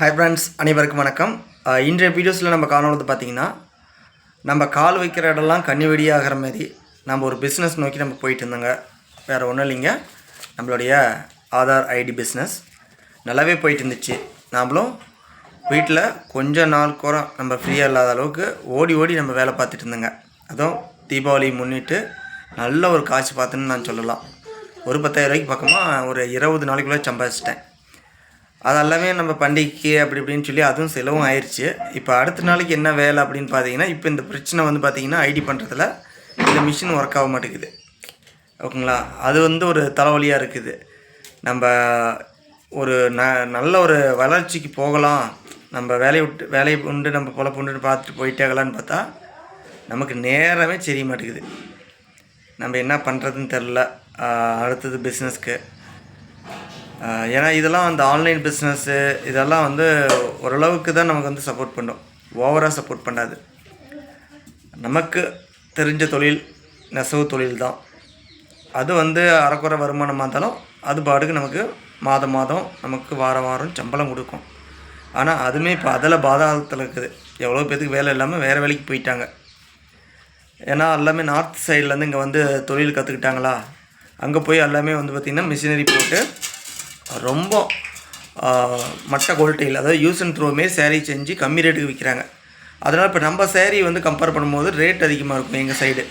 Hi friends அனைவருக்கும் வணக்கம். இன்றைய வீடியோஸில் நம்ம காணொலது பார்த்திங்கன்னா நம்ம கால் வைக்கிற இடம்லாம் கண்ணி வெடியாகிற மாதிரி நம்ம ஒரு பிஸ்னஸ் நோக்கி நம்ம போயிட்டு இருந்தோங்க வேறு ஒன்றும் இல்லைங்க. நம்மளுடைய ஆதார் ஐடி பிஸ்னஸ் நல்லாவே போயிட்டு இருந்துச்சு நாமளும் வீட்டில் கொஞ்ச நாள் கூட நம்ம ஃப்ரீயாக இல்லாத அளவுக்கு ஓடி ஓடி நம்ம வேலை பார்த்துட்டு இருந்தோங்க. அதுவும் தீபாவளி முன்னிட்டு நல்ல ஒரு காசு பார்த்துன்னு நான் சொல்லலாம். ஒரு பத்தாயிரம் ரூபாய்க்கு பக்கமாக ஒரு இருபது நாளைக்குள்ளே சம்பாதிச்சிட்டேன். அதெல்லாமே நம்ம பண்டிகைக்கு அப்படி இப்படின்னு சொல்லி அதுவும் செலவும் ஆயிடுச்சு இப்போ அடுத்த நாளைக்கு என்ன வேலை அப்படின்னு பார்த்தீங்கன்னா இப்போ இந்த பிரச்சனை வந்து பார்த்தீங்கன்னா ஐடி பண்ணுறதுல இந்த மிஷின் ஒர்க் ஆக மாட்டேங்குது. ஓகேங்களா? அது வந்து ஒரு தலைவலியாக இருக்குது. நம்ம ஒரு ந நல்ல ஒரு வளர்ச்சிக்கு போகலாம். நம்ம வேலையை விட்டு வேலையை உண்டு நம்ம பொழப்பு உண்டு பார்த்துட்டு போயிட்டேகலான்னு பார்த்தா நமக்கு நேரமே தெரிய மாட்டேங்குது. நம்ம என்ன பண்ணுறதுன்னு தெரில அடுத்தது பிஸ்னஸ்க்கு ஏன்னா இதெல்லாம் அந்த ஆன்லைன் பிஸ்னஸ்ஸு இதெல்லாம் வந்து ஓரளவுக்கு தான் நமக்கு வந்து சப்போர்ட் பண்ணும். ஓவராக சப்போர்ட் பண்ணாது. நமக்கு தெரிஞ்ச தொழில் நெசவு தொழில் தான். அது வந்து அறக்குறை வருமானமாக இருந்தாலும் அது பாட்டுக்கு நமக்கு மாதம் மாதம் நமக்கு வாரம் வாரம் சம்பளம் கொடுக்கும். ஆனால் அதுவுமே இப்போ அதில் பாதாளத்தில் இருக்குது. எவ்வளோ பேத்துக்கு வேலை இல்லாமல் வேறு வேலைக்கு போயிட்டாங்க. ஏன்னா எல்லாமே நார்த் சைட்லேருந்து இங்கே வந்து தொழில் கற்றுக்கிட்டாங்களா அங்கே போய் எல்லாமே வந்து பார்த்திங்கன்னா மிஷினரி போட்டு ரொம்ப மட்ட குவாலிட்டியில் அதாவது யூஸ் அண்ட் த்ரோ மாரி saree செஞ்சு கம்மி ரேட்டுக்கு விற்கிறாங்க அதனால் இப்போ நம்ம saree வந்து கம்பேர் பண்ணும்போது ரேட் அதிகமாக இருக்கும் எங்கள் சைடு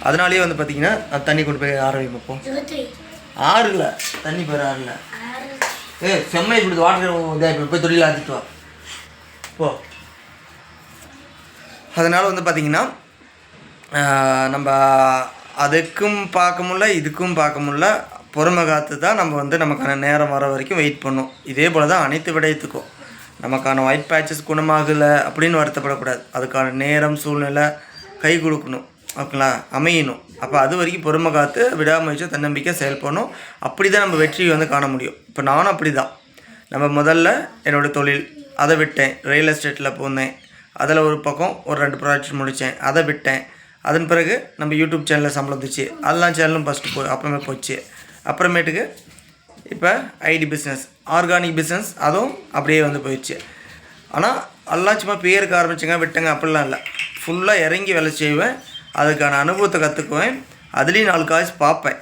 அதனாலேயே வந்து பார்த்திங்கன்னா தண்ணி கொண்டு போய் ஆற வைப்போம் ஆறுல? தண்ணி பேர் ஆறுல. ஏ செம்மை இப்படி வாட்டர் இதாக போய் தொழில் ஆற்றிட்டு வா. போ. அதனால் வந்து பார்த்திங்கன்னா நம்ம அதுக்கும் பார்க்க முடில இதுக்கும் பார்க்க முடில பொறுமை காத்து தான் நம்ம வந்து நமக்கான நேரம் வர வரைக்கும் வெயிட் பண்ணும். இதே போல் தான் அனைத்து விடயத்துக்கும். நமக்கான ஒயிட் பேச்சஸ் குணமாகலை அப்படின்னு வருத்தப்படக்கூடாது. அதுக்கான நேரம் சூழ்நிலை கை கொடுக்கணும். ஓகேங்களா? அமையணும். அப்போ அது வரைக்கும் பொறுமை காத்து விடாமுயற்சி தன்னம்பிக்கை செயல்படணும். அப்படி தான் நம்ம வெற்றியை வந்து காண முடியும். இப்போ நானும் அப்படி தான் நம்ம முதல்ல என்னோடய தொழில் அதை விட்டேன். ரியல் எஸ்டேட்டில் போனேன். அதில் ஒரு பக்கம் ஒரு ரெண்டு ப்ராஜெக்ட் முடித்தேன் அதை விட்டேன். அதன் பிறகு நம்ம யூடியூப் சேனலில் சம்பளம் வந்துச்சு. அதெல்லாம் சேனலும் ஃபஸ்ட்டு போ அப்புறமே போச்சு. அப்புறமேட்டுக்கு இப்போ ஐடி பிஸ்னஸ் ஆர்கானிக் பிஸ்னஸ் அதுவும் அப்படியே வந்து போயிடுச்சு. ஆனால் எல்லாம் சும்மா பேருக்கு ஆரம்பிச்சுங்க விட்டங்க அப்படிலாம் இல்லை. ஃபுல்லாக இறங்கி வேலை செய்வேன் அதுக்கான அனுபவத்தை கற்றுக்குவேன் அதுலேயும் நாலு காசு பார்ப்பேன்.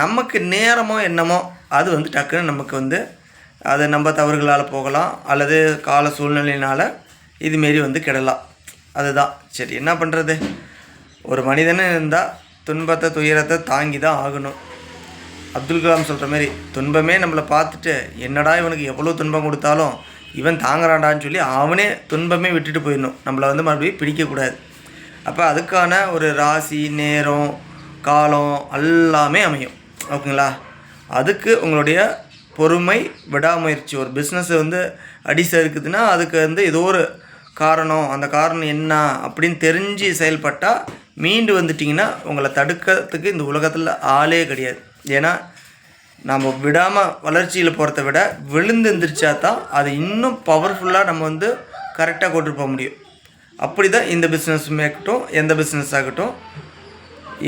நமக்கு நேரமோ என்னமோ அது வந்து டக்குன்னு நமக்கு வந்து அது நம்ம தவறுகளால் போகலாம் அல்லது கால சூழ்நிலையினால் இதுமாரி வந்து கிடலாம். அதுதான். சரி என்ன பண்ணுறது ஒரு மனிதனும் இருந்தால் துன்பத்தை துயரத்தை தாங்கி தான் ஆகணும். அப்துல் கலாம் சொல்கிற மாதிரி துன்பமே நம்மளை பார்த்துட்டு என்னடா இவனுக்கு எவ்வளோ துன்பம் கொடுத்தாலும் இவன் தாங்குறாண்டான்னு சொல்லி அவனே துன்பமே விட்டுட்டு போயிடணும். நம்மளை வந்து மறுபடியும் பிடிக்கக்கூடாது அப்போ அதுக்கான ஒரு ராசி நேரம் காலம் எல்லாமே அமையும். ஓகேங்களா? அதுக்கு உங்களுடைய பொறுமை விடாமுயற்சி. ஒரு பிஸ்னஸ் வந்து அடிச இருக்குதுன்னா அதுக்கு வந்து ஏதோ ஒரு காரணம் அந்த காரணம் என்ன அப்படின்னு தெரிஞ்சு செயல்பட்டால் மீண்டு வந்துட்டிங்கன்னா உங்களை தடுக்கிறதுக்கு இந்த உலகத்தில் ஆளே கிடையாது. ஏன்னா நம்ம விடாமல் வளர்ச்சியில் போகிறத விட விழுந்து எந்திரிச்சா தான் அது இன்னும் பவர்ஃபுல்லாக நம்ம வந்து கரெக்டாக கொண்டு போக முடியும். அப்படி தான் இந்த பிஸ்னஸுமே ஆகட்டும் எந்த பிஸ்னஸ் ஆகட்டும்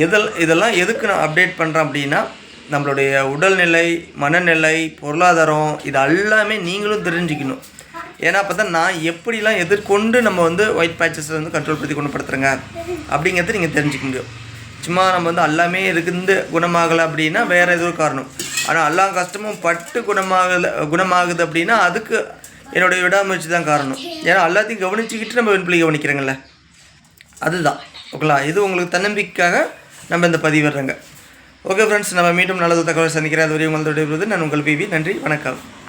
இதில் இதெல்லாம் எதுக்கு நான் அப்டேட் பண்ணுறேன் அப்படின்னா நம்மளுடைய உடல்நிலை மனநிலை பொருளாதாரம் இது எல்லாமே நீங்களும் தெரிஞ்சுக்கணும். ஏன்னா அப்போ தான் நான் எப்படிலாம் எதிர்கொண்டு நம்ம வந்து ஒயிட் பேச்சஸை வந்து கண்ட்ரோல் படுத்தி குணப்படுத்துகிறேங்க அப்படிங்கிறத நீங்கள் தெரிஞ்சுக்க முடியும். சும்மா நம்ம வந்து எல்லாமே இருந்து குணமாகலை அப்படின்னா வேறு எதுவும் காரணம். ஆனால் எல்லா கஷ்டமும் பட்டு குணமாகலை குணமாகுது அப்படின்னா அதுக்கு என்னுடைய விடாமுயற்சி தான் காரணம். ஏன்னா எல்லாத்தையும் கவனிச்சுக்கிட்டு நம்ம வெண்பிள்ளை கவனிக்கிறோங்கல்ல. அதுதான். ஓகேங்களா? இது உங்களுக்கு தன்னம்பிக்கைக்காக நம்ம இந்த பதிவிடுறோங்க ஓகே ஃப்ரெண்ட்ஸ் நம்ம மீண்டும் நல்லது தகவல் சந்திக்கிறேன். அது வரை உங்களுடைய நான் உங்கள் பிவி நன்றி வணக்கம்.